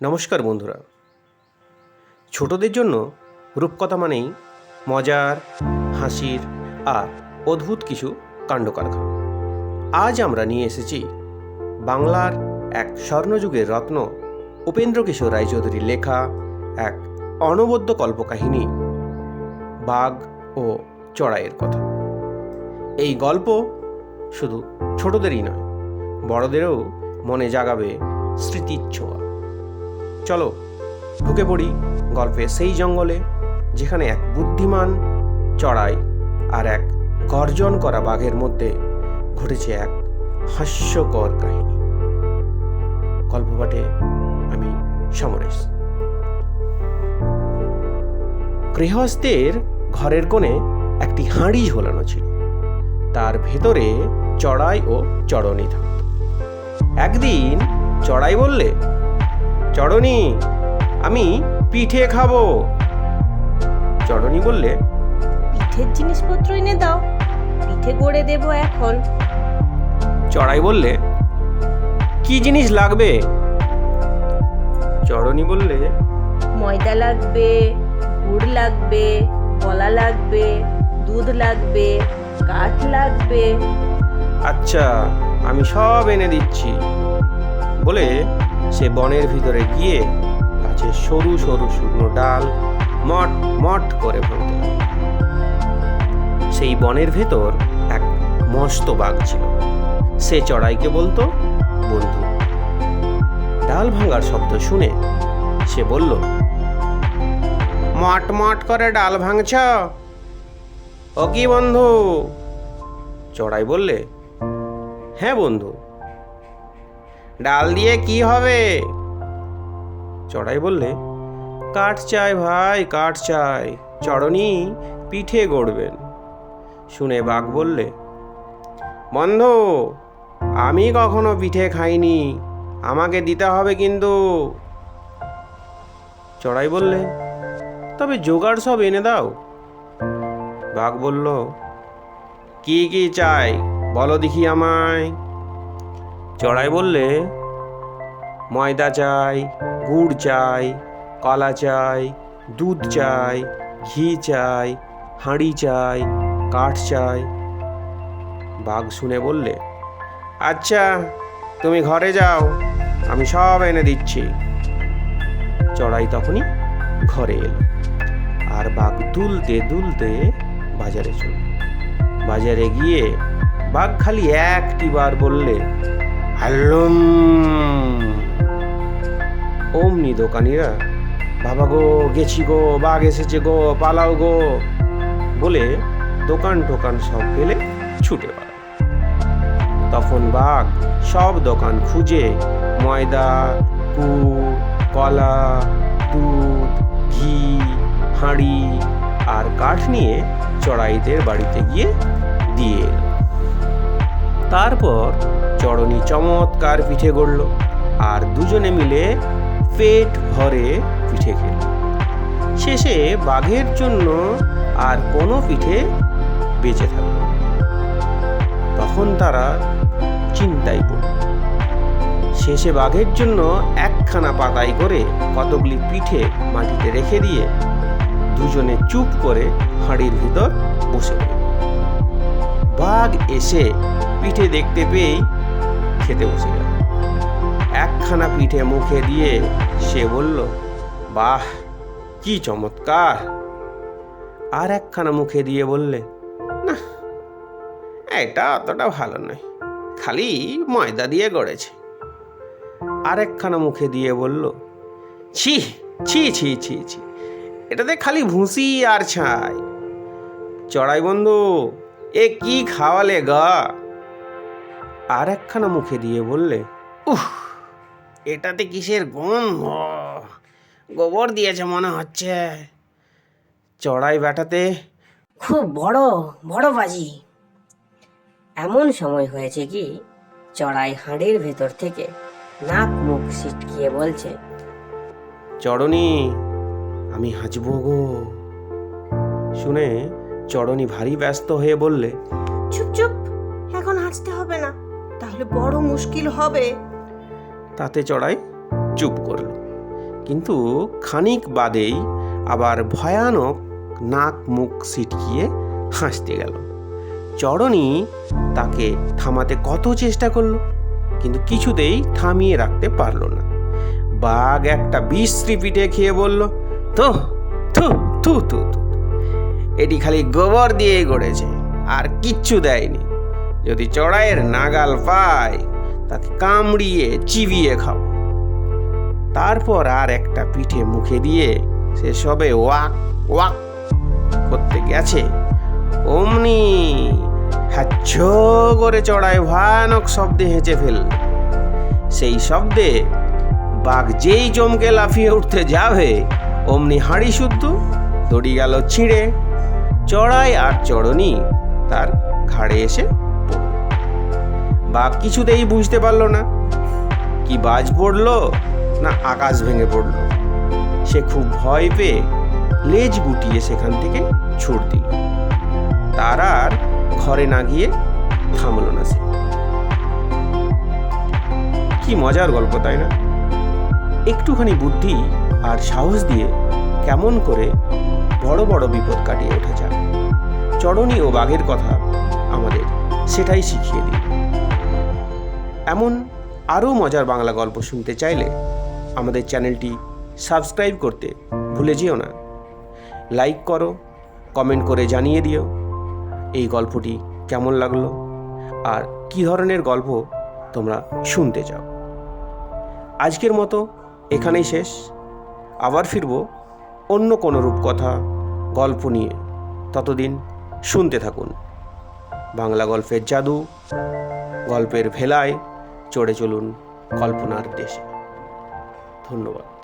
নমস্কার বন্ধুরা। ছোটদের জন্য রূপকথা মানেই মজার, হাসির আর অদ্ভুত কিছু কাণ্ড কারখানা আজ আমরা নিয়ে এসেছি বাংলার এক স্বর্ণযুগের রত্ন উপেন্দ্র কিশোর রায়চৌধুরীর লেখা এক অনবদ্য কল্পকাহিনী বাঘ ও চড়াইয়ের কথা। এই গল্প শুধু ছোটদেরই নয়, বড়দেরও মনে জাগাবে স্মৃতির ছোঁয়া। চলো, ঢুকে পড়ি গল্পের সেই জঙ্গলে যেখানে এক বুদ্ধিমান চড়াই আর এক গর্জন করা বাঘের মধ্যে ঘটেছে এক হাস্যকর কাহিনী। গল্প পাঠে আমি সমরেশ। গৃহস্থের ঘরের কোণে একটি হাঁড়ি ঝোলানো ছিল। তার ভেতরে চড়াই ও চড়নি থাকত। একদিন চড়াই বললে চড়নি আমি পিঠে খাব। চড়নি বললে পিঠের জিনিসপত্র এনে দাও পিঠে গড়ে দেব এখন। চড়াই বললে কি জিনিস লাগবে? চড়নি বললে ময়দা লাগবে গুড় লাগবে কলা লাগবে দুধ লাগবে কাঠ লাগবে। আচ্ছা আমি সব এনে দিচ্ছি। বলে সে বনের ভিতরে গিয়ে গাছের সরু সরু শুকনো ডাল মট মট করে ভাঙতে সেই বনের ভেতর এক মস্ত বাঘ ছিল। সে চড়াইকে বলতো, বন্ধু, ডাল ভাঙার শব্দ শুনে সে বলল, মট মট করে ডাল ভাঙছ? ও কি বন্ধু? চড়াই বললে হ্যাঁ বন্ধু। ডাল দিয়ে কি হবে? চড়াই বললে, কাঠ চাই ভাই, কাঠ চাই, চড়নি পিঠে গড়বেন। শুনে বাঘ বললে, বন্ধ, আমি কখনো পিঠে খাইনি, আমাকে দিতে হবে কিন্তু। চড়াই বললে, তবে জোগাড় সব এনে দাও। বাঘ বলল, কি কি চাই বলো দেখি আমায়। চড়াই বললে, ময়দা চাই, গুড় চাই, কলা চাই, দুধ চাই, ঘি চাই, হাঁড়ি চাই, কাঠ চাই। বাঘ শুনে বললে আচ্ছা তুমি ঘরে যাও, আমি সব এনে দিচ্ছি। চড়াই তখনই ঘরে এলো। আর বাঘ দুলতে দুলতে বাজারে চলল। বাজারে গিয়ে বাঘ খালি একটি বার বললে অমনি দোকানিরা, বাবা গো, গেছি গো, বাঘ এসেছে গো, পালাও গো বলে দোকান টোকান সব ফেলে ছুটে তখন বাঘ সব দোকান খুঁজে, ময়দা গুড় কলা, দুধ, ঘি, হাঁড়ি আর কাঠ নিয়ে চড়াইদের বাড়িতে গিয়ে দিয়ে তারপর চড়নি চমৎকার পিঠে গড়ল। আর দুজনে মিলে পেট ভরে পিঠে খেল। শেষে বাঘের জন্য আর কোনো পিঠে বেঁচে থাকল তখন তারা চিন্তায় পড়ল। শেষে বাঘের জন্য একখানা পাতায় করে কতগুলি পিঠে মাটিতে রেখে দিয়ে দুজনে চুপ করে হাঁড়ির ভিতর বসে রইল বাঘ এসে পিঠে দেখতে পেয়েই খেতে বসে গেল। একখানা পিঠে মুখে দিয়ে সে বলল, বাহ, কি চমৎকার। আর একখানা মুখে দিয়ে বললে, না, এটা অতটা ভালো নয়, খালি ময়দা দিয়ে গড়েছে। আর একখানা মুখে দিয়ে বলল, ছি ছি ছি ছি ছি, এটাতে খালি ভুসি আর ছাই। চড়াই বন্ধু, এ কি খাওয়ালে গা? আর একখানা মুখে দিয়ে বললে উহ এটাতে কিসের গন্ধ? গোবর দিয়েছে মনে হচ্ছে। চড়াই বেটাতে খুব বড় বড় বাজি। এমন সময় হয়েছে কি চড়াই হাঁড়ির ভেতর থেকে নাক মুখ সিটকিয়ে বলছে চড়নি আমি হাজবো গো। শুনে চড়নি ভারী ব্যস্ত হয়ে বললে চুপ চুপ তাহলে বড় মুশকিল হবে। তাতে চড়াই চুপ করল। কিন্তু খানিক বাদেই আবার ভয়ানক নাক মুখ সিটকিয়ে হাসতে গেল। চরণী তাকে থামাতে কত চেষ্টা করল, কিন্তু কিছুতেই থামিয়ে রাখতে পারল না। বাঘ একটা বিশ্রী পিঠে খেয়ে বলল তো থু থু থু থু এটি খালি গোবর দিয়ে গড়েছে, আর কিচ্ছু দেয়নি। যদি চড়াইয়ের নাগাল পায় তাকে কামড়িয়ে চিবিয়ে খাব। তারপর আর একটা পিঠে মুখে দিয়ে সে সবে ওয়াক ওয়াক করতে গেছে। অমনি হ্যাচ্ছ করে চড়ায় ভয়ানক শব্দে হেঁচে ফেল সেই শব্দে বাঘ যেই চমকে লাফিয়ে উঠতে যাবে, অমনি হাঁড়ি শুদ্ধ দড়ি গেল ছিঁড়ে। চড়াই আর চড়নি তার ঘাড়ে এসে। বাঘ কিছুতেই বুঝতে পারল না। কি বাজ পড়ল না আকাশ ভেঙে পড়ল। সে খুব ভয় পেয়ে লেজ গুটিয়ে সেখান থেকে ছুট দিল। তার আর ঘরে না গিয়ে থামল না সে। কি মজার গল্প, তাই না? একটুখানি বুদ্ধি আর সাহস দিয়ে কেমন করে বড় বড় বিপদ কাটিয়ে ওঠা যায়। চরণী ও বাঘের কথা আমাদের সেটাই শিখিয়ে দিল। এমন আরও মজার বাংলা গল্প শুনতে চাইলে আমাদের চ্যানেলটি সাবস্ক্রাইব করতে ভুলে যেও না। লাইক করো, কমেন্ট করে জানিয়ে দিও এই গল্পটি কেমন লাগল আর কী ধরনের গল্প তোমরা শুনতে চাও। আজকের মতো এখানেই শেষ। আবার ফিরব অন্য কোনো রূপকথা, গল্প নিয়ে। ততদিন শুনতে থাকুন। বাংলা গল্পের জাদু, গল্পের ভেলায় চড়ে চলুন কল্পনার দেশে। ধন্যবাদ।